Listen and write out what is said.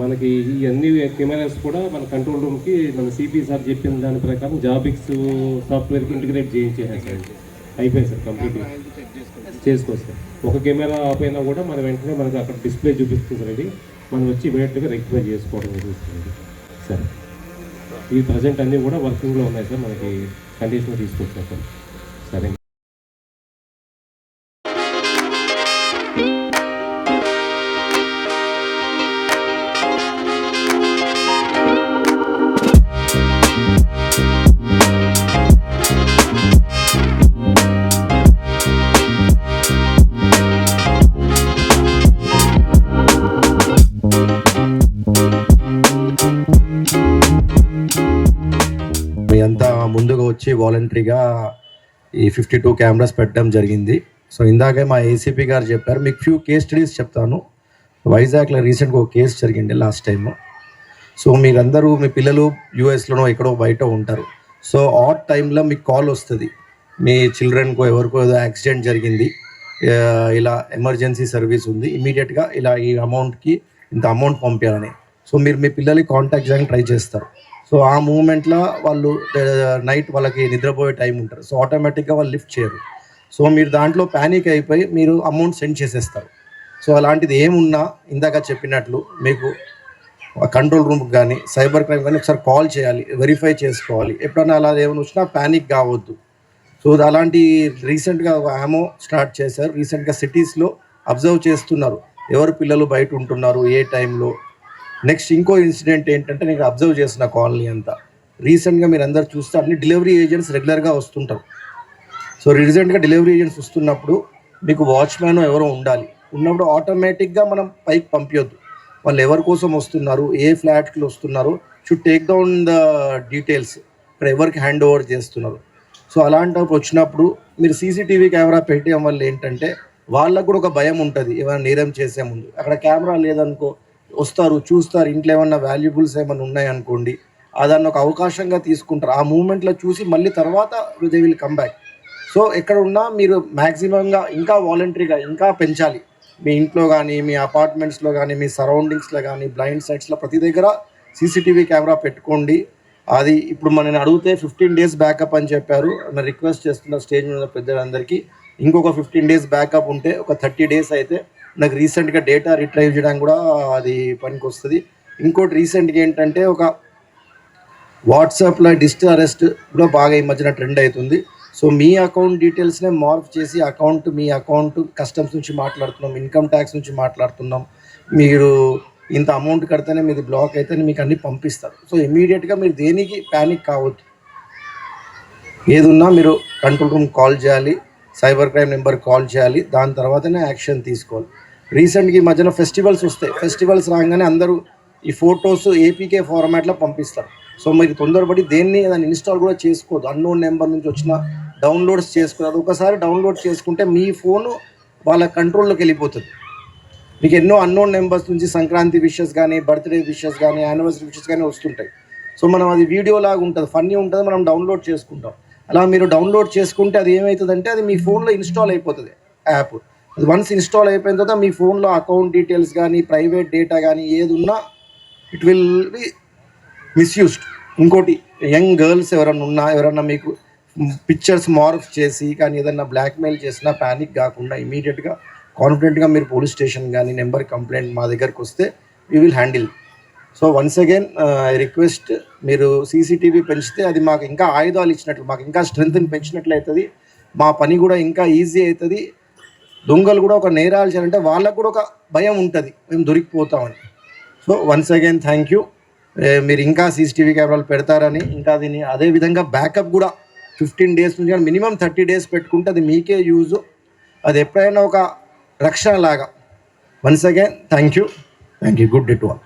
మనకి ఈ అన్ని కెమెరాస్ కూడా మన కంట్రోల్ రూమ్కి మన సిపి సార్ చెప్పిన దాని ప్రకారం జాబిక్స్ సాఫ్ట్వేర్కి ఇంటిగ్రేట్ చేయించేసారు సార్. అయిపోయింది సార్ కంప్లీట్ చేసుకోవచ్చు సార్. ఒక కెమెరా ఆఫ్ అయినా కూడా మన వెంటనే మనకి అక్కడ డిస్ప్లే చూపిస్తుంది సార్ ఇది. మనం వచ్చి ఇమీడియట్గా రెక్టిఫై చేసుకోవడం జరుగుతుంది సార్. ఈ ప్రజెంట్ అన్నీ కూడా వర్కింగ్లో ఉన్నాయి సార్. మనకి కండిషన్ తీసుకొచ్చాం సార్. వచ్చి వాలంటరీగా ఈ ఫిఫ్టీ టూ కెమెరాస్ పెట్టడం జరిగింది. సో ఇందాకే మా ఏసీపీ గారు చెప్పారు మీకు ఫ్యూ కేస్ స్టడీస్ చెప్తాను. వైజాగ్లో రీసెంట్గా ఒక కేసు జరిగింది లాస్ట్ టైము సో మీరందరూ మీ పిల్లలు యూఎస్లోనో ఎక్కడో బయట ఉంటారు. సో ఆట్ టైంలో మీకు కాల్ వస్తుంది. మీ చిల్డ్రన్కో ఎవరికో ఏదో యాక్సిడెంట్ జరిగింది. ఇలా ఎమర్జెన్సీ సర్వీస్ ఉంది. ఇమీడియట్గా ఇలా ఈ అమౌంట్కి ఇంత అమౌంట్ పంపించాలని సో మీరు మీ పిల్లలకి కాంటాక్ట్ చేయడానికి ట్రై చేస్తారు. సో ఆ మూమెంట్లో వాళ్ళు నైట్ వాళ్ళకి నిద్రపోయే టైం ఉంటారు. సో ఆటోమేటిక్గా వాళ్ళు లిఫ్ట్ చేయరు. సో మీరు దాంట్లో ప్యానిక్ అయిపోయి మీరు అమౌంట్ సెండ్ చేసేస్తారు. సో అలాంటిది ఏమున్నా ఇందాక చెప్పినట్లు మీకు కంట్రోల్ రూమ్కి కానీ సైబర్ క్రైమ్ కానీ ఒకసారి కాల్ చేయాలి వెరిఫై చేసుకోవాలి. ఎప్పుడైనా అలా ఏమైనా వచ్చినా ప్యానిక్ కావద్దు. సో అలాంటి రీసెంట్గా ఒక ఆమో స్టార్ట్ చేశారు. రీసెంట్గా సిటీస్లో అబ్జర్వ్ చేస్తున్నారు. ఎవరు పిల్లలు బయట ఉంటున్నారు ఏ టైంలో నెక్స్ట్ ఇంకో ఇన్సిడెంట్ ఏంటంటే నేను అబ్జర్వ్ చేసిన కాలనీ అంతా. రీసెంట్గా మీరు అందరు చూస్తే అన్ని డెలివరీ ఏజెంట్స్ రెగ్యులర్గా వస్తుంటారు. సో రీసెంట్గా డెలివరీ ఏజెంట్స్ వస్తున్నప్పుడు మీకు వాచ్మ్యాన్ ఎవరో ఉండాలి. ఉన్నప్పుడు ఆటోమేటిక్గా మనం పైకి పంపించొద్దు వాళ్ళు ఎవరి కోసం వస్తున్నారు ఏ ఫ్లాట్కి వస్తున్నారు should take down the details. ఇక్కడ ఎవరికి హ్యాండ్ ఓవర్ చేస్తున్నారు. సో అలాంటప్పుడు వచ్చినప్పుడు మీరు సీసీటీవీ కెమెరా పెట్టడం వల్ల ఏంటంటే వాళ్ళకు కూడా ఒక భయం ఉంటుంది. ఏమైనా నేరం చేసే ముందు. అక్కడ కెమెరా లేదనుకో వస్తారు చూస్తారు ఇంట్లో ఏమన్నా వాల్యుబుల్స్ ఏమైనా ఉన్నాయనుకోండి దాన్ని ఒక అవకాశంగా తీసుకుంటారు. ఆ మూమెంట్లో చూసి మళ్ళీ తర్వాత they will come back so ఎక్కడ ఉన్నా మీరు మ్యాక్సిమంగా ఇంకా వాలంటరీగా ఇంకా పెంచాలి. మీ ఇంట్లో కానీ మీ అపార్ట్మెంట్స్లో కానీ మీ సరౌండింగ్స్లో కానీ బ్లైండ్ సైట్స్లో ప్రతి దగ్గర సీసీటీవీ కెమెరా పెట్టుకోండి. అది ఇప్పుడు మనం అడిగితే ఫిఫ్టీన్ డేస్ బ్యాకప్ అని చెప్పారు. నేను రిక్వెస్ట్ చేస్తున్న స్టేజ్ మీద పెద్దలందరికీ ఇంకొక ఫిఫ్టీన్ డేస్ బ్యాకప్ ఉంటే ఒక థర్టీ డేస్ అయితే నాకు రీసెంట్గా డేటా రిట్రైవ్ చేయడానికి కూడా అది పనికి వస్తుంది ఇంకోటి రీసెంట్గా ఏంటంటే ఒక వాట్సాప్లో డిజిటల్ అరెస్ట్ కూడా బాగా ఈ మధ్యన ట్రెండ్ అవుతుంది సో మీ అకౌంట్ డీటెయిల్స్నే మార్ఫ్ చేసి అకౌంట్ మీ అకౌంట్ కస్టమ్స్ నుంచి మాట్లాడుతున్నాం ఇన్కమ్ ట్యాక్స్ నుంచి మాట్లాడుతున్నాం. మీరు ఇంత అమౌంట్ కడితేనే మీది బ్లాక్ అయితే మీకు అన్నీ పంపిస్తారు. సో ఇమీడియట్గా మీరు దేనికి ప్యానిక్ కావద్దు. ఏదున్నా మీరు కంట్రోల్ రూమ్ కాల్ చేయాలి సైబర్ క్రైమ్ నెంబర్ కాల్ చేయాలి దాని తర్వాతనే యాక్షన్ తీసుకోవాలి. రీసెంట్గా ఈ మధ్యన ఫెస్టివల్స్ వస్తాయి. ఫెస్టివల్స్ రాగానే అందరూ ఈ ఫొటోస్ ఏపీకే ఫార్మాట్లో పంపిస్తారు. సో మీకు తొందరపడి దేన్ని దాన్ని ఇన్స్టాల్ కూడా చేసుకోవద్దు. అన్నోన్ నెంబర్ నుంచి వచ్చిన డౌన్లోడ్స్ చేసుకోదు ఒకసారి డౌన్లోడ్ చేసుకుంటే మీ ఫోను వాళ్ళ కంట్రోల్లోకి వెళ్ళిపోతుంది. మీకు ఎన్నో అన్నోన్ నెంబర్స్ నుంచి సంక్రాంతి విషెస్ కానీ బర్త్డే విషెస్ కానీ యానివర్సరీ విషెస్ కానీ వస్తుంటాయి. సో మనం అది వీడియో లాగా ఉంటుంది ఫన్నీ ఉంటుంది మనం డౌన్లోడ్ చేసుకుంటాం. అలా మీరు డౌన్లోడ్ చేసుకుంటే అది ఏమవుతుందంటే అది మీ ఫోన్లో ఇన్స్టాల్ అయిపోతుంది యాప్. వన్స్ ఇన్స్టాల్ అయిపోయిన తర్వాత మీ ఫోన్లో అకౌంట్ డీటెయిల్స్ కానీ ప్రైవేట్ డేటా కానీ ఏది ఉన్నా ఇట్ విల్ బి మిస్యూస్డ్ ఇంకోటి యంగ్ గర్ల్స్ ఎవరన్నా ఉన్నా ఎవరన్నా మీకు పిక్చర్స్ మార్ఫ్ చేసి కానీ ఏదన్నా బ్లాక్మెయిల్ చేసినా ప్యానిక్ కాకుండా ఇమీడియట్గా కాన్ఫిడెంట్గా మీరు పోలీస్ స్టేషన్ కానీ నెంబర్ కంప్లైంట్ మా దగ్గరకు వస్తే we will handle so once again I request మీరు సీసీటీవీ పెంచితే అది మాకు ఇంకా ఆయుధాలు ఇచ్చినట్లు మాకు ఇంకా స్ట్రెంగ్త్ని పెంచినట్లు అవుతుంది. మా పని కూడా ఇంకా ఈజీ అవుతుంది. దొంగలు కూడా ఒక నేరాలు చేయాలంటే వాళ్ళకు కూడా ఒక భయం ఉంటుంది. మేము దొరికిపోతామని. So once again thank you మీరు ఇంకా సీసీటీవీ కెమెరాలు పెడతారని ఇంకా దీన్ని అదే విధంగా బ్యాకప్ కూడా ఫిఫ్టీన్ డేస్ నుంచి మినిమం థర్టీ డేస్ పెట్టుకుంటే అది మీకే యూజ్ అది ఎప్పుడైనా ఒక రక్షణ లాగా. Once again thank you thank you good day to all